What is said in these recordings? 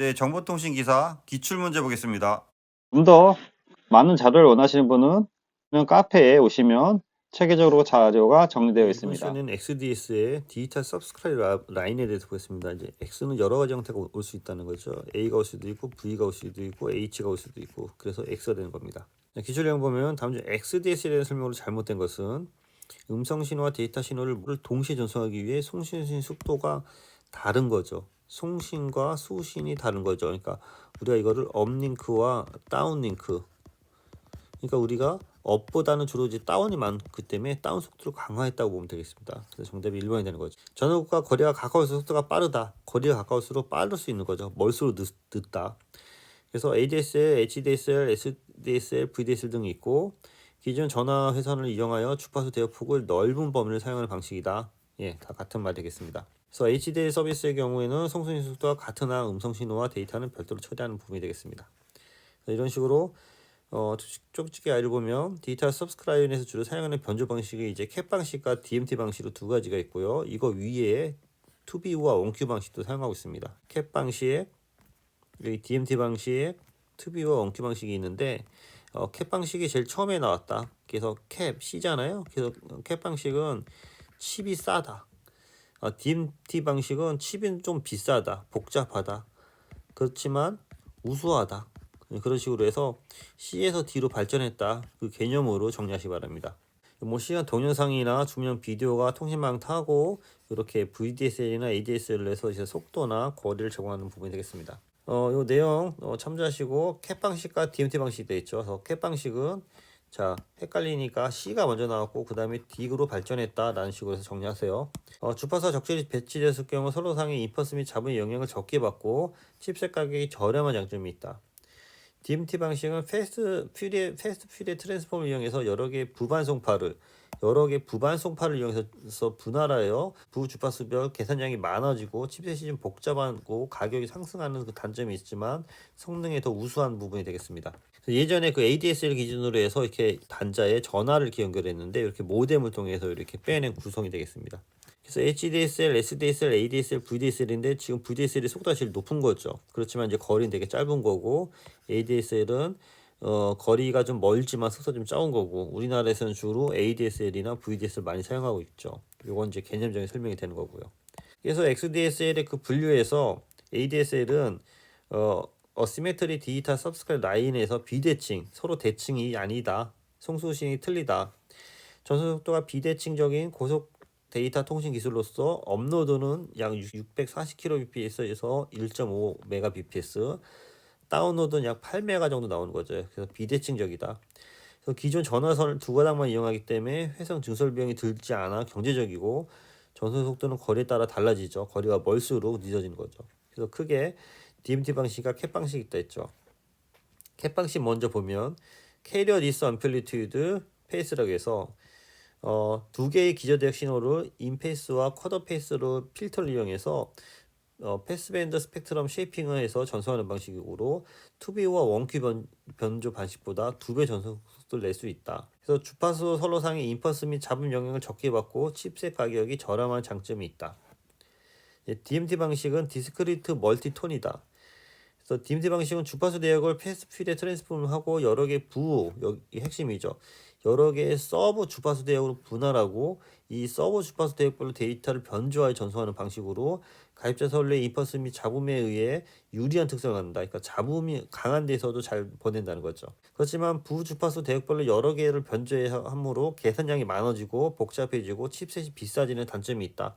네, 정보통신 기사 기출 문제 보겠습니다. 좀 더 많은 자료를 원하시는 분은 그냥 카페에 오시면 체계적으로 자료가 정리되어 이번 있습니다. 시간은 XDS의 디지털 서브스크라이브 라- 라인에 대해서 보겠습니다. 이제 X는 여러 가지 형태가 올 수 있다는 거죠. A가 올 수도 있고 V가 올 수도 있고 H가 올 수도 있고 그래서 X가 되는 겁니다. 자, 기출 내용 보면 다음 중 XDS에 대한 설명으로 잘못된 것은 음성 신호와 데이터 신호를 동시에 전송하기 위해 송신 속도가 다른 거죠. 송신과 수신이 다른 거죠. 그러니까 우리가 이거를 업링크와 다운링크 그러니까 우리가 업보다는 주로 이제 다운이 많기 때문에 다운 속도를 강화했다고 보면 되겠습니다. 그래서 정답이 1번이 되는 거죠. 전원과 거리가 가까울수록 속도가 빠르다. 거리가 가까울수록 빠를 수 있는 거죠. 멀수록 늦, 늦다. 그래서 ADSL, HDSL, SDSL, VDSL 등이 있고 기존 전화 회선을 이용하여 주파수 대역폭을 넓은 범위를 사용하는 방식이다. 예, 다 같은 말 되겠습니다. 그래서 HDL 서비스의 경우에는 송신 속도와 같으나 음성 신호와 데이터는 별도로 처리하는 부분이 되겠습니다. 이런 식으로 어, 쪽집게 아이를 보면 디지털 서브스크라이브에서 주로 사용하는 변조 방식이 이제 캡 방식과 DMT 방식으로 두 가지가 있고요. 이거 위에 2B와 원큐 방식도 사용하고 있습니다. 캡 방식에 여기 DMT 방식에 2B와 원큐 방식이 있는데 어, 캡 방식이 제일 처음에 나왔다. 그래서 캡 C잖아요. 그래서 캡 방식은 칩이 싸다. 어, DMT 방식은 칩이 좀 비싸다, 복잡하다. 그렇지만 우수하다. 그런 식으로 해서 C에서 D로 발전했다. 그 개념으로 정리하시기 바랍니다. 뭐 시간 동영상이나 중량 비디오가 통신망 타고 이렇게 VDSL이나 ADSL로 해서 이제 속도나 거리를 제공하는 부분이 되겠습니다. 어, 요 내용 어, 참조하시고 캡 방식과 DMT 방식이 되어 있죠. 그래서 캡 방식은 자 헷갈리니까 C가 먼저 나왔고 그 다음에 D로 발전했다 라는 식으로 해서 정리하세요. 어, 주파수가 적절히 배치됐을 경우 서로상의 인퍼스 및 잡음의 영향을 적게 받고 칩셋 가격이 저렴한 장점이 있다. DMT 방식은 패스트 퓨리의 패스트 퓨리의 트랜스폼을 이용해서 여러 개의 부반송파를 여러 개의 부반송파를 이용해서 분할하여 부주파수별 계산량이 많아지고 칩셋이 좀 복잡하고 가격이 상승하는 그 단점이 있지만 성능에 더 우수한 부분이 되겠습니다. 예전에 그 ADSL 기준으로 해서 이렇게 단자에 전화를 이렇게 연결했는데 이렇게 모뎀을 통해서 이렇게 빼낸 구성이 되겠습니다. 그래서 HDSL, SDSL, ADSL, VDSL인데 지금 VDSL이 속도가 제일 높은 거죠. 그렇지만 이제 거리는 되게 짧은 거고 ADSL은 어, 거리가 좀 멀지만 속도 좀 작은 거고 우리나라에서는 주로 ADSL이나 VDSL 많이 사용하고 있죠. 이건 이제 개념적인 설명이 되는 거고요. 그래서 XDSL의 그 분류에서 ADSL은 어, 어시메트리 디지털 서브스크라이브 라인에서 비대칭 서로 대칭이 아니다. 송수신이 틀리다. 전송 속도가 비대칭적인 고속 데이터 통신 기술로서 업로드는 약 640kbps에서 1.5mbps, 다운로드는 약 8메가 정도 나오는 거죠. 그래서 비대칭적이다. 그래서 기존 전화선을 두 가닥만 이용하기 때문에 회선 증설 비용이 들지 않아 경제적이고 전송 속도는 거리에 따라 달라지죠. 거리가 멀수록 늦어지는 거죠. 그래서 크게 DMT 방식과 캡 방식이 있다 했죠. 캡 방식 먼저 보면 캐리어 디스 암플리튜드 페이스라고 해서 어, 두 개의 기저대역 신호를 인페이스와 쿼터 페이스로 필터를 이용해서 어, 패스밴드 스펙트럼 쉐이핑을 해서 전송하는 방식으로 2B와 원큐 변, 변조 방식보다 두 배 전송 속도를 낼 수 있다. 그래서 주파수 선로상의 인퍼스 및 잡음 영향을 적게 받고 칩셋 가격이 저렴한 장점이 있다. 예, DMT 방식은 디스크리트 멀티톤이다. 그래서 DMT 방식은 주파수 대역을 패스피드에 트랜스폼하고 여러 개 부, 여기 핵심이죠. 여러 개의 서버 주파수 대역으로 분할하고 이 서버 주파수 대역별로 데이터를 변조하여 전송하는 방식으로 가입자 선례 인퍼스 및 잡음에 의해 유리한 특성을 갖는다. 그러니까 잡음이 강한 데서도 잘 보낸다는 거죠. 그렇지만 부주파수 대역별로 여러 개를 변조해야 함으로 계산량이 많아지고 복잡해지고 칩셋이 비싸지는 단점이 있다.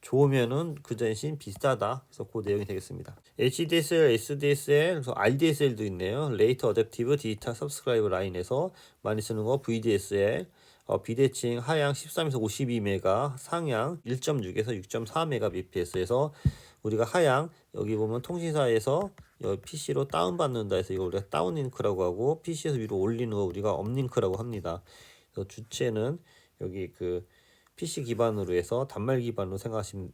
좋으면은 그 대신 비싸다. 그래서 그 내용이 되겠습니다. HDSL, SDSL, RDSL도 있네요. Rate Adaptive Digital Subscribe 라인에서 많이 쓰는 거 VDSL, 어, 비대칭 하향 13에서 52메가, 상향 1.6에서 6.4메가bps에서 우리가 하향 여기 보면 통신사에서 여기 PC로 다운받는다 해서 이거 우리가 다운링크라고 하고 PC에서 위로 올리는 거 우리가 업링크라고 합니다. 그래서 주체는 여기 그 PC 기반으로 해서 단말 기반으로 생각하시면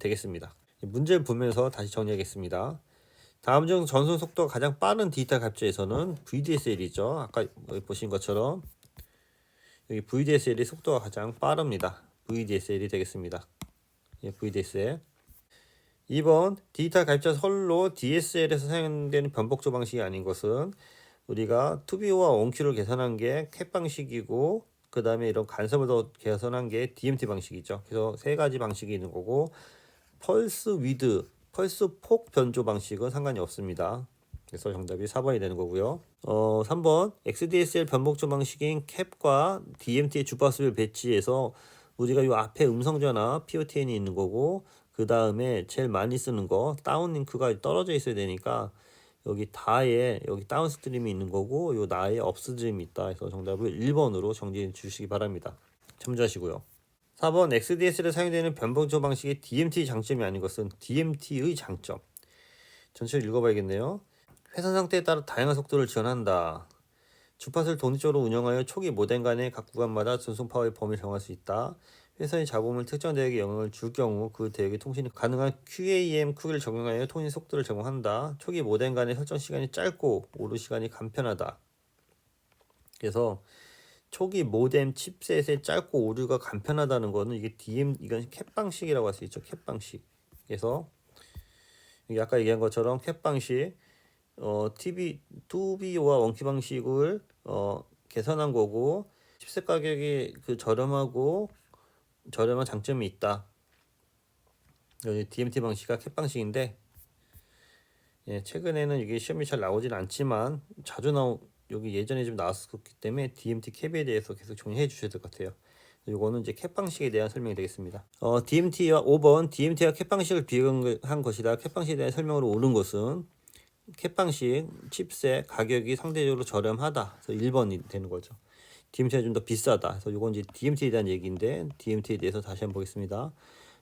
되겠습니다. 문제를 보면서 다시 정리하겠습니다. 다음 중 전송 속도가 가장 빠른 디지털 갑자에서는 VDSL이죠. 아까 보신 것처럼 여기 VDSL이 속도가 가장 빠릅니다. VDSL이 되겠습니다. 예, VDSL. 2번 디지털 가입자 선로 DSL에서 사용되는 변복조 방식이 아닌 것은 우리가 투비오와 원큐를 계산한 게 캡 방식이고 그 다음에 이런 간섭을 더 개선한 게 DMT 방식이죠. 그래서 세 가지 방식이 있는 거고 펄스 위드, 펄스 폭 변조 방식은 상관이 없습니다. 그래서 정답이 4번이 되는 거고요. 어, 3번 XDSL 변복조 방식인 캡과 DMT의 주파수를 배치해서 우리가 이 앞에 음성 전화 POTN이 있는 거고 그 다음에 제일 많이 쓰는 거 다운링크가 떨어져 있어야 되니까 여기 다에 여기 다운스트림이 있는 거고 요 나에 업스트림이 있다 해서 정답을 1번으로 정리해 주시기 바랍니다. 참조하시고요. 4번 XDS를 사용되는 변복조 방식의 DMT 장점이 아닌 것은 DMT의 장점. 전체를 읽어봐야겠네요. 회선 상태에 따라 다양한 속도를 지원한다. 주파수를 독립적으로 운영하여 초기 모뎀 간의 각 구간마다 전송 파워의 범위를 정할 수 있다. 회선이 잡음을 특정 대역에 영향을 줄 경우 그 대역의 통신이 가능한 QAM 크기를 적용하여 통신 속도를 제공한다. 초기 모뎀 간의 설정 시간이 짧고 오류 시간이 간편하다. 그래서 초기 모뎀 칩셋의 짧고 오류가 간편하다는 거는 이게 DM 이건 캡 방식이라고 할 수 있죠. 캡 방식. 그래서 아까 얘기한 것처럼 캡 방식 어 TV 2B와 원키 방식을 어 개선한 거고 칩셋 가격이 그 저렴하고 저렴한 장점이 있다. 여기 DMT 방식과 캡 방식인데 예, 최근에는 이게 시험이 잘 나오진 않지만 자주 나오 여기 예전에 좀 나왔었기 때문에 DMT 캡에 대해서 계속 정리해 주셔야 될 것 같아요. 이거는 이제 캡 방식에 대한 설명이 되겠습니다. 어, DMT와 5번 DMT와 캡 방식을 비교한 것이다. 캡 방식에 대한 설명으로 옳은 것은 캡 방식 칩셋 가격이 상대적으로 저렴하다. 그래서 1번이 되는 거죠. DMT가 좀더 비싸다. 그래서 이건 이제 DMT에 대한 얘기인데 DMT에 대해서 다시 한번 보겠습니다.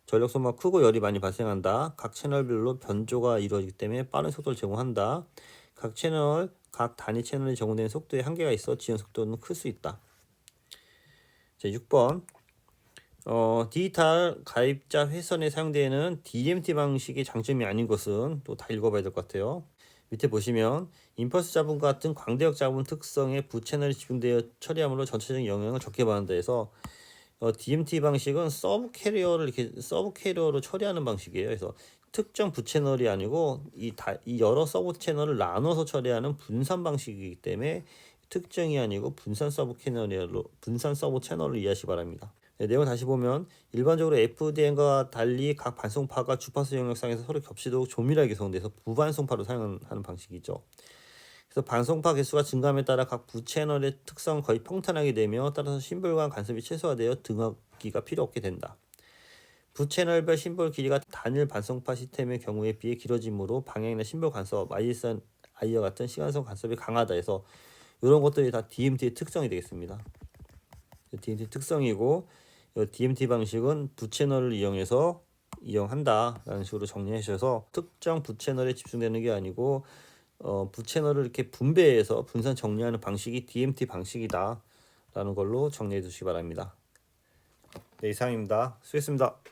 전력 소모가 크고 열이 많이 발생한다. 각 채널별로 변조가 이루어지기 때문에 빠른 속도를 제공한다. 각 채널, 각 단위 채널에 제공되는 속도에 한계가 있어 지연 속도는 클 수 있다. 자, 6번. 어, 디지털 가입자 회선에 사용되는 DMT 방식의 장점이 아닌 것은 또 다 읽어봐야 될 것 같아요. 밑에 보시면 임펄스 잡음 같은 광대역 잡음 특성의 부채널이 집중되어 처리함으로 전체적인 영향을 적게 받는다 해서 어, DMT 방식은 서브 캐리어를 이렇게 서브 캐리어로 처리하는 방식이에요. 그래서 특정 부채널이 아니고 이, 다, 이 여러 서브 채널을 나눠서 처리하는 분산 방식이기 때문에 특정이 아니고 분산 서브 채널로 분산 서브 채널을 이해하시 기 바랍니다. 네, 내용 다시 보면 일반적으로 FDM과 달리 각 반송파가 주파수 영역상에서 서로 겹치도록 조밀하게 구성돼서 부반송파로 사용하는 방식이죠. 그래서 반송파 개수가 증가함에 따라 각 부채널의 특성은 거의 평탄하게 되며 따라서 심볼간 간섭이 최소화되어 등하기가 필요 없게 된다. 부채널별 심볼 길이가 단일 반송파 시스템의 경우에 비해 길어지므로 방향이나 심볼 간섭, ISN, 아이어 같은 시간성 간섭이 강하다 해서 이런 것들이 다 DMT의 특성이 되겠습니다. DMT 특성이고 이 DMT 방식은 부채널을 이용해서 이용한다라는 식으로 정리해 주셔서 특정 부채널에 집중되는 게 아니고 어, 부채널을 이렇게 분배해서 분산 정리하는 방식이 DMT 방식이다라는 걸로 정리해 주시기 바랍니다. 네, 이상입니다. 수고했습니다.